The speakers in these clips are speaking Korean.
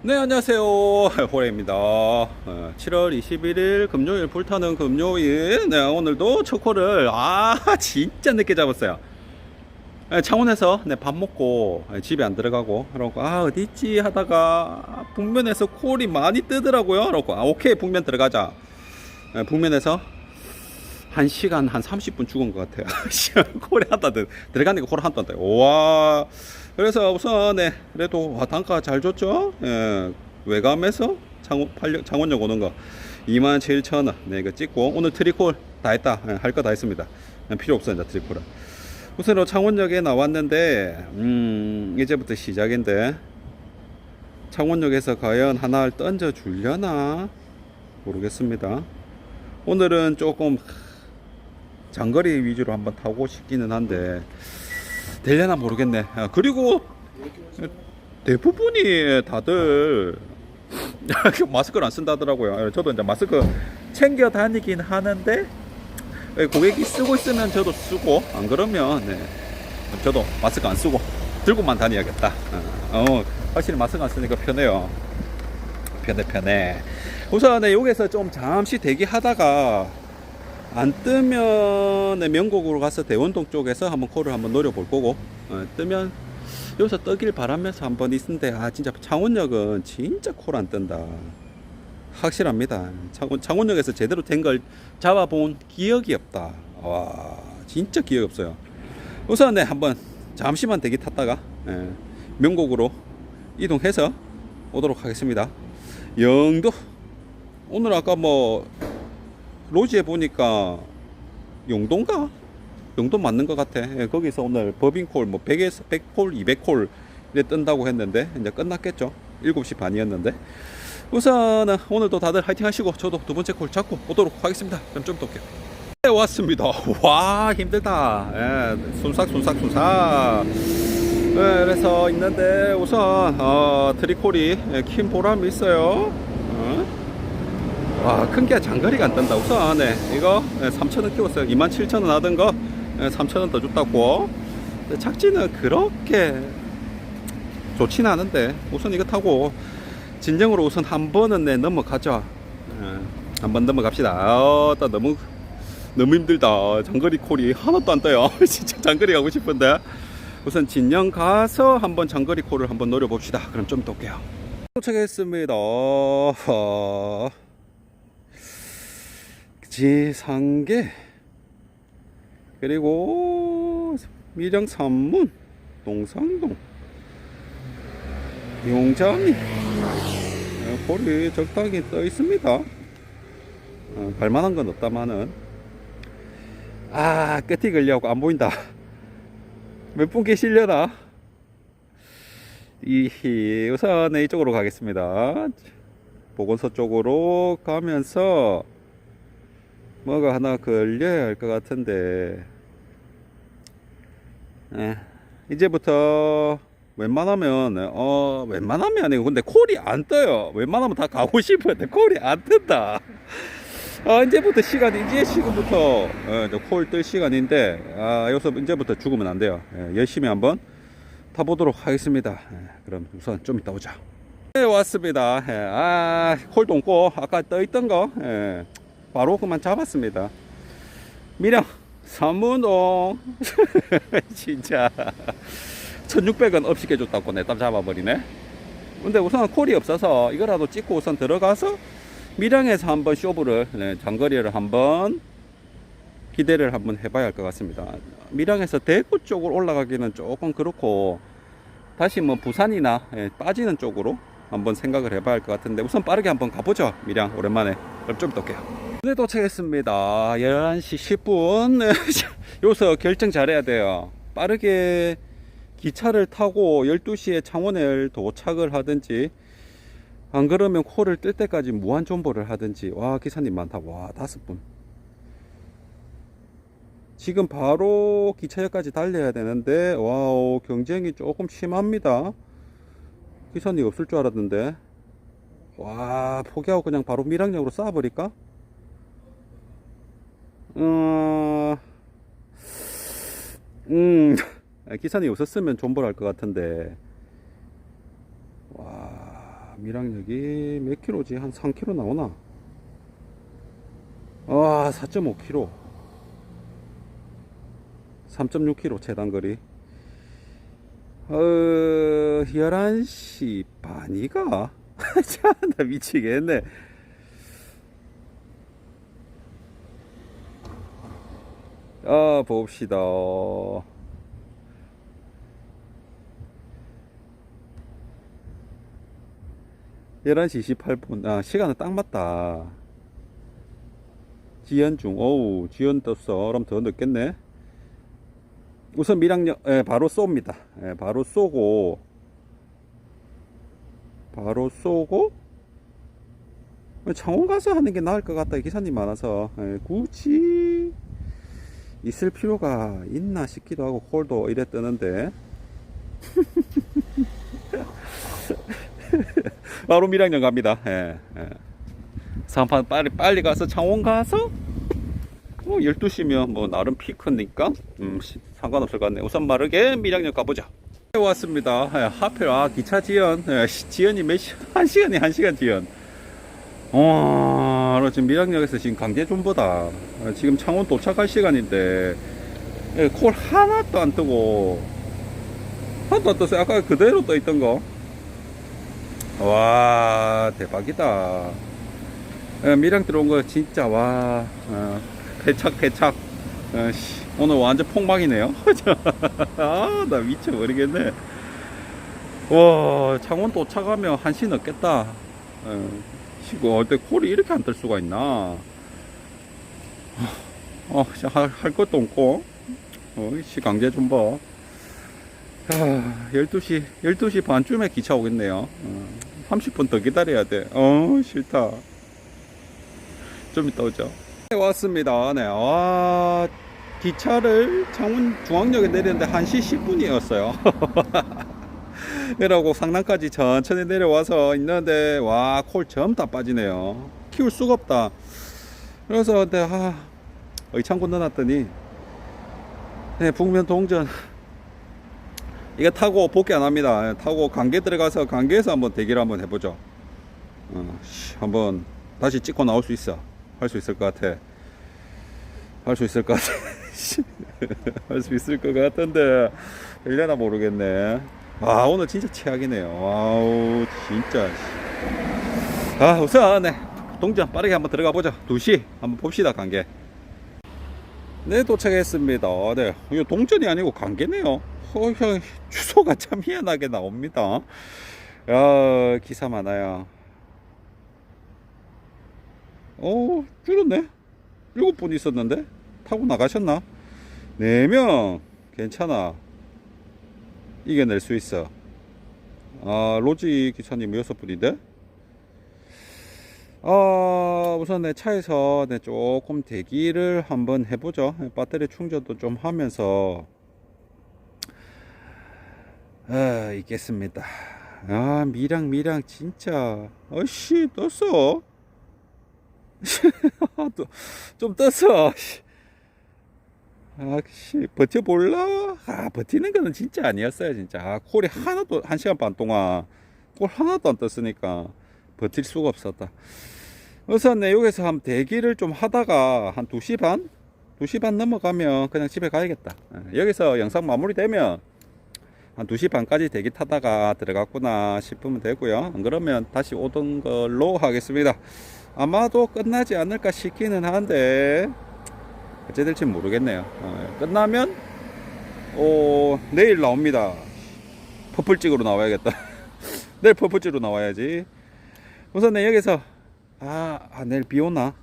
네 안녕하세요. 호레입니다. 어, 7월 21일 금요일 불타는 금요일. 네 오늘도 초코를 아 진짜 늦게 잡았어요. 네, 창원에서 네, 밥 먹고 네, 집에 안 들어가고 그러고 아 어디 있지? 하다가 북면에서 콜이 많이 뜨더라고요. 그러고 아 오케이 북면 들어가자. 네, 북면에서 한 시간 한 30분 죽은 것 같아요. 콜에 한다 들어가니까 콜 한다 다 와. 그래서 우선 네 그래도 와, 단가 잘 줬죠. 예, 외감에서 창원 팔려 창원역 오는 거 27,000원. 네 이거 찍고 오늘 트리콜 다 했다. 예, 할거 다 했습니다. 예, 필요 없어요 이제 트리콜은. 우선 창원역에 나왔는데 음 이제부터 시작인데 창원역에서 과연 하나를 던져 주려나 모르겠습니다. 오늘은 조금 장거리 위주로 한번 타고 싶기는 한데 되려나 모르겠네. 아, 그리고 대부분이 다들 마스크를 안 쓴다더라고요. 저도 이제 마스크 챙겨 다니긴 하는데 고객이 쓰고 있으면 저도 쓰고 안 그러면 네, 저도 마스크 안 쓰고 들고만 다녀야겠다. 어, 확실히 마스크 안 쓰니까 편해요. 편해 편해. 우선 네, 여기서 좀 잠시 대기하다가 안 뜨면 네, 명곡으로 가서 대원동 쪽에서 한번 콜을 한번 노려볼 거고 어, 뜨면 여기서 뜨길 바라면서 한번 있는데 아 진짜 창원역은 진짜 콜 안 뜬다. 확실합니다. 창원, 창원역에서 제대로 된 걸 잡아본 기억이 없다. 와 진짜 기억이 없어요. 우선 네 한번 잠시만 대기 탔다가 예, 명곡으로 이동해서 오도록 하겠습니다. 영도. 오늘 아까 뭐 로지에 보니까 용도인가? 용도 맞는 것 같아. 예, 거기서 오늘 법인콜 뭐 100에서 100콜, 200콜 이래 뜬다고 했는데 이제 끝났겠죠. 7시 반이었는데. 우선은 오늘도 다들 화이팅 하시고 저도 두 번째 콜 잡고 오도록 하겠습니다. 그럼 좀더 올게요. 네, 왔습니다. 와 힘들다. 예, 순삭 순삭 순삭. 네, 그래서 있는데 우선 어, 트리콜이 예, 킨 보람이 있어요. 어? 와, 큰 게 장거리가 안 뜬다. 우선, 네, 이거 3,000원 키웠어요. 27,000원 하던 거 3,000원 더 줬다고. 착지는 그렇게 좋지는 않은데, 우선 이거 타고 진정으로 우선 한 번은 네, 넘어가죠. 한 번 넘어갑시다. 아, 딱 너무, 너무 힘들다. 장거리 콜이 하나도 안 떠요. 진짜 장거리 가고 싶은데. 우선 진영 가서 한번 장거리 콜을 한번 노려봅시다. 그럼 좀 더 올게요. 도착했습니다. 어... 지상계 그리고 미령 산문 동상동 용자미 어, 볼이 적당히 떠 있습니다. 어, 발만한 건 없다마는. 아 끝이 걸려고 안 보인다. 몇 분 계시려나? 이 우선 이쪽으로 가겠습니다. 보건소 쪽으로 가면서 뭐가 하나 걸려야 할 것 같은데. 에, 이제부터 웬만하면 어 웬만하면 아니고 근데 콜이 안 떠요. 웬만하면 다 가고 싶은데 콜이 안 뜬다. 아 이제부터 시간 이제 지금부터 어, 콜뜰 시간인데 아 여기서 이제부터 죽으면 안 돼요. 예, 열심히 한번 타보도록 하겠습니다. 예, 그럼 우선 좀 이따 오자. 네 왔습니다. 예, 아 콜도 없고 아까 떠 있던 거 예, 바로 그만 잡았습니다. 미령 삼문동 진짜 1600원 업시켜줬다고 내다 잡아버리네. 근데 우선 콜이 없어서 이거라도 찍고 우선 들어가서 밀양에서 한번 쇼부를 네, 장거리를 한번 기대를 한번 해봐야 할 것 같습니다. 밀양에서 대구 쪽으로 올라가기는 조금 그렇고 다시 뭐 부산이나 예, 빠지는 쪽으로 한번 생각을 해봐야 할 것 같은데 우선 빠르게 한번 가보죠 밀양 오랜만에 그럼 좀 올게요 네 도착했습니다. 11시 10분. 여기서 결정 잘해야 돼요. 빠르게 기차를 타고 12시에 창원에 도착을 하든지 안 그러면 코를 뜰 때까지 무한 존버를 하든지. 와 기사님 많다. 와 다섯 분. 지금 바로 기차역까지 달려야 되는데 와우 경쟁이 조금 심합니다. 기사님 없을 줄 알았는데. 와 포기하고 그냥 바로 밀양역으로 쏴버릴까? 어... 음 기사님 없었으면 존버를 할 것 같은데 와 밀양역이 몇 킬로지? 한 3킬로 나오나? 아, 4.5킬로. 3.6킬로 최단거리. 어, 11시 반이가? 참, 나 미치겠네. 아, 봅시다. 11시 28분. 아, 시간은 딱 맞다. 지연 중. 어우, 지연 떴어. 그럼 더 늦겠네. 우선 밀양역, 예, 바로 쏩니다. 예, 바로 쏘고, 바로 쏘고, 창원 가서 하는 게 나을 것 같다. 기사님 많아서. 예, 굳이 있을 필요가 있나 싶기도 하고, 콜도 이래 뜨는데. 바로 밀양역 갑니다. 예, 예. 상판 빨리 빨리 가서 창원 가서 뭐 12시면 뭐 나름 피크니까 음, 시- 상관없을 것 같네. 우선 마르게 밀양역 가보자. 네, 왔습니다. 예, 하필 아 기차 지연 예, 시- 지연이 몇 시? 한 시간이 한 시간 지연. 와, 나 지금 밀양역에서 지금 강제존보다 어, 지금 창원 도착할 시간인데 예, 콜 하나도 안 뜨고. 하나도 안 떴어요. 아까 그대로 떠 있던 거. 와 대박이다. 예, 밀양 들어온 거 진짜 와 어, 배착 배착. 어, 씨, 오늘 완전 폭망이네요. 아나 미쳐버리겠네. 와 창원 도착하면 한시 넘겠다. 어, 이거 어때 콜이 이렇게 안 뜰 수가 있나 어, 씨, 할, 할 것도 없고 어, 씨 강제 좀봐 아, 12시, 12시 반쯤에 기차 오겠네요. 어, 30분 더 기다려야 돼. 어, 싫다. 좀 이따 오죠. 네, 왔습니다. 네, 와, 기차를 창원 중앙역에 내리는데 1시 10분이었어요. 그러고 상남까지 천천히 내려와서 있는데, 와, 콜 전부 다 빠지네요. 키울 수가 없다. 그래서, 네, 아, 의창군 넣어놨더니, 네, 북면 동전. 이거 타고 복귀 안 합니다. 예, 타고 관계 들어가서 관계에서 한번 대기를 한번 해보죠. 어, 씨, 한번 다시 찍고 나올 수 있어. 할 수 있을 것 같아. 할 수 있을 것 같아. 할 수 있을 것 같은데 되려나 모르겠네. 아 오늘 진짜 최악이네요. 와우 진짜. 씨. 아 우선 네 동전 빠르게 한번 들어가 보자. 2시 한번 봅시다 관계. 네 도착했습니다. 네 이거 동전이 아니고 관계네요. 허허 주소가 참 희한하게 나옵니다. 야 기사 많아요. 어 줄었네. 일곱 분 있었는데 타고 나가셨나? 네명 괜찮아. 이겨낼 수 있어. 아 로지 기사님 여섯 분인데. 아, 우선 내 차에서 네, 조금 대기를 한번 해보죠. 배터리 충전도 좀 하면서 아, 있겠습니다. 아, 미랑 미랑 진짜. 어씨 떴어. 또, 좀 떴어. 씨. 아씨 버텨볼라? 아 버티는 거는 진짜 아니었어요 진짜. 아, 콜이 하나도 한 시간 반 동안 콜 하나도 안 떴으니까 버틸 수가 없었다. 우선 내 여기서 한 대기를 좀 하다가 한 2시 반? 2시 반 넘어가면 그냥 집에 가야겠다. 예, 여기서 영상 마무리되면 한 2시 반까지 대기 타다가 들어갔구나 싶으면 되고요. 안 그러면 다시 오던 걸로 하겠습니다. 아마도 끝나지 않을까 싶기는 한데 어째 될지 모르겠네요. 어, 끝나면 어, 내일 나옵니다. 퍼플찍으로 나와야겠다. 내일 퍼플찍으로 나와야지. 우선 내 여기서 아, 아 내일 비 오나?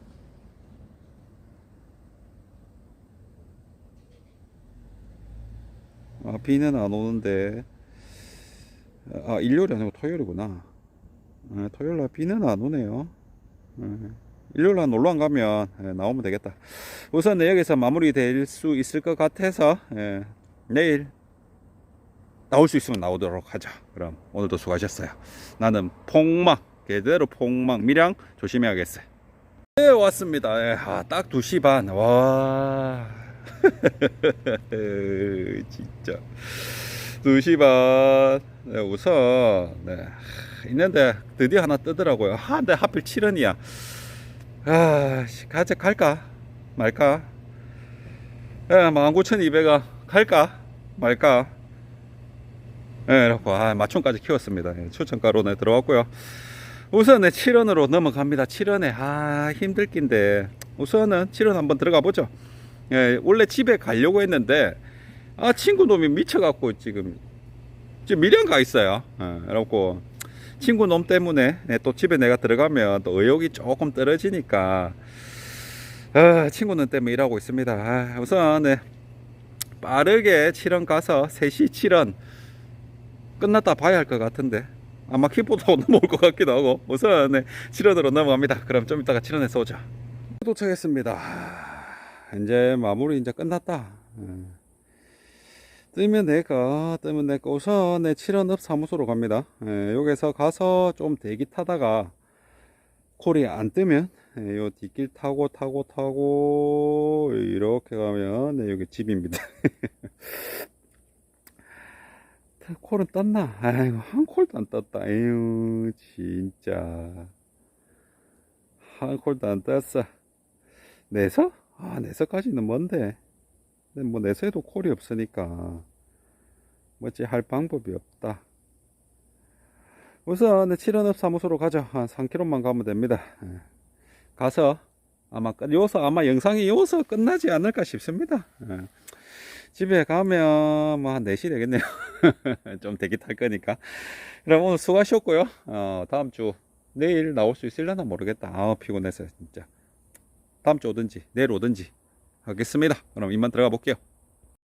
아, 비는 안 오는데. 아, 일요일이 아니고 토요일이구나. 아, 토요일 날 비는 안 오네요. 아, 일요일 날 놀러 안 가면 예, 나오면 되겠다. 우선 내 여기서 마무리 될 수 있을 것 같아서 예, 내일 나올 수 있으면 나오도록 하자. 그럼 오늘도 수고하셨어요. 나는 폭망, 제대로 폭망, 밀양 조심해야겠어요. 네, 왔습니다. 예, 아, 딱 2시 반. 와. 진짜. 2시 반. 네, 우선, 네. 있는데 드디어 하나 뜨더라고요. 아, 근데 하필 7원이야. 아, 씨, 가자 갈까 말까? 예, 19,200원 갈까 말까? 예, 이렇고 아, 마총까지 키웠습니다. 예, 추천가로네 들어왔고요. 우선은 7원으로 넘어갑니다. 7원에 아 힘들 낀데 우선은 7원 한번 들어가 보죠. 예, 원래 집에 가려고 했는데 아 친구 놈이 미쳐갖고 지금 지금 미련 가 있어요. 예, 그래갖고 친구 놈 때문에 예, 또 집에 내가 들어가면 또 의욕이 조금 떨어지니까 아, 친구는 때문에 일하고 있습니다. 아, 우선 네, 빠르게 7원 가서 3시 7원 끝났다 봐야 할 것 같은데 아마 킥보드로 넘어올 것 같기도 하고 우선 네, 7원으로 넘어갑니다. 그럼 좀 이따가 7원에서 오죠. 도착했습니다. 아, 이제 마무리 이제 끝났다. 음. 뜨면 내가 뜨면 내가 우선 내 7원 업 사무소로 갑니다. 예, 여기서 가서 좀 대기 타다가 콜이 안 뜨면 예, 요 뒷길 타고 타고 타고 이렇게 가면 네, 여기 집입니다. 콜은 떴나? 아이고 한 콜도 안 떴다. 에휴 진짜 한 콜도 안 떴어. 내서? 아 내서까지는 뭔데? 근데 뭐 내서에도 콜이 없으니까 뭐지 할 방법이 없다. 우선 7원업 사무소로 가죠. 한 3km만 가면 됩니다. 예. 가서 아마 끝, 요서 아마 영상이 요서 끝나지 않을까 싶습니다. 예. 집에 가면 뭐 한 4시 되겠네요. 좀 대기 탈 거니까. 그럼 오늘 수고하셨고요. 어, 다음 주 내일 나올 수 있을려나 모르겠다. 아, 피곤해서 진짜. 다음 주 오든지 내일 오든지 하겠습니다. 그럼 이만 들어가 볼게요.